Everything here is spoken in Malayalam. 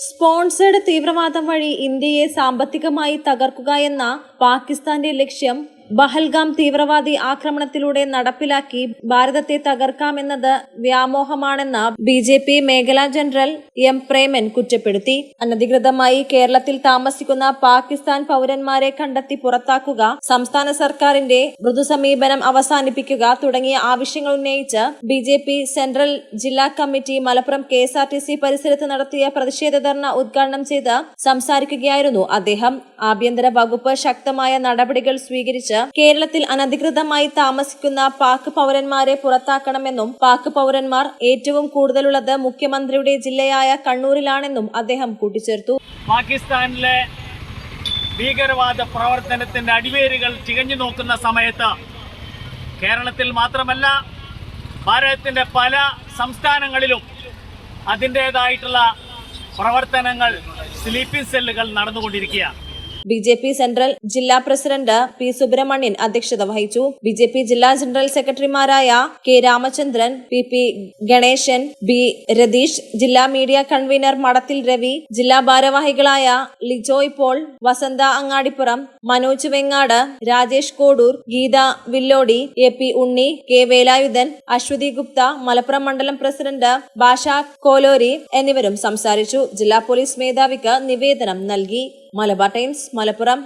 സ്പോൺസേഡ് തീവ്രവാദം വഴി ഇന്ത്യയെ സാമ്പത്തികമായി തകർക്കുക എന്ന പാകിസ്ഥാന്റെ ലക്ഷ്യം ബഹൽഗാം തീവ്രവാദി ആക്രമണത്തിലൂടെ നടപ്പിലാക്കി ഭാരതത്തെ തകർക്കാമെന്നത് വ്യാമോഹമാണെന്ന് ബി ജെ പി മേഖലാ ജനറൽ എം പ്രേമൻ കുറ്റപ്പെടുത്തി. അനധികൃതമായി കേരളത്തിൽ താമസിക്കുന്ന പാകിസ്ഥാൻ പൗരന്മാരെ കണ്ടെത്തി പുറത്താക്കുക സംസ്ഥാന സർക്കാരിന്റെ മൃദുസമീപനം അവസാനിപ്പിക്കുക തുടങ്ങിയ ആവശ്യങ്ങൾ ഉന്നയിച്ച് ബി ജെ പി സെൻട്രൽ ജില്ലാ committee Malappuram K S R T C പരിസരത്ത് നടത്തിയ പ്രതിഷേധ ധർണ ഉദ്ഘാടനം ചെയ്ത് സംസാരിക്കുകയായിരുന്നു അദ്ദേഹം. ആഭ്യന്തര വകുപ്പ് ശക്തമായ നടപടികൾ സ്വീകരിച്ച് കേരളത്തിൽ അനധികൃതമായി താമസിക്കുന്ന പാക് പൗരന്മാരെ പുറത്താക്കണമെന്നും പാക് പൗരന്മാർ ഏറ്റവും കൂടുതലുള്ളത് മുഖ്യമന്ത്രിയുടെ ജില്ലയായ കണ്ണൂരിലാണെന്നും അദ്ദേഹം കൂട്ടിച്ചേർത്തു. പാകിസ്ഥാനിലെ ഭീകരവാദ പ്രവർത്തനത്തിന്റെ അടിവേരുകൾ ചികഞ്ഞു നോക്കുന്ന സമയത്ത് കേരളത്തിൽ മാത്രമല്ല ഭാരതത്തിന്റെ പല സംസ്ഥാനങ്ങളിലും അതിന്റെതായിട്ടുള്ള പ്രവർത്തനങ്ങൾ സ്ലീപ്പിംഗ് സെല്ലുകൾ നടന്നുകൊണ്ടിരിക്കുകയാണ്. ബി ജെ പി സെൻട്രൽ ജില്ലാ പ്രസിഡന്റ് പി സുബ്രഹ്മണ്യൻ അധ്യക്ഷത വഹിച്ചു. ബി ജെ പി ജില്ലാ ജനറൽ സെക്രട്ടറിമാരായ K Ramachandran P P Ganesan B Ratheesh ജില്ലാ മീഡിയ കൺവീനർ മടത്തിൽ രവി ജില്ലാ ഭാരവാഹികളായ Lijoy Paul Vasantha Angadipuram Manoj Vengad Rajesh Kodoor Geetha Villodi A P Unni K Velayudhan Aswathi Gupta Malappuram മണ്ഡലം പ്രസിഡന്റ് ഭാഷ കോലോരി എന്നിവരും സംസാരിച്ചു. ജില്ലാ പോലീസ് മേധാവിക്ക് നിവേദനം നൽകി. മലബാർ ടൈംസ് മലപ്പുറം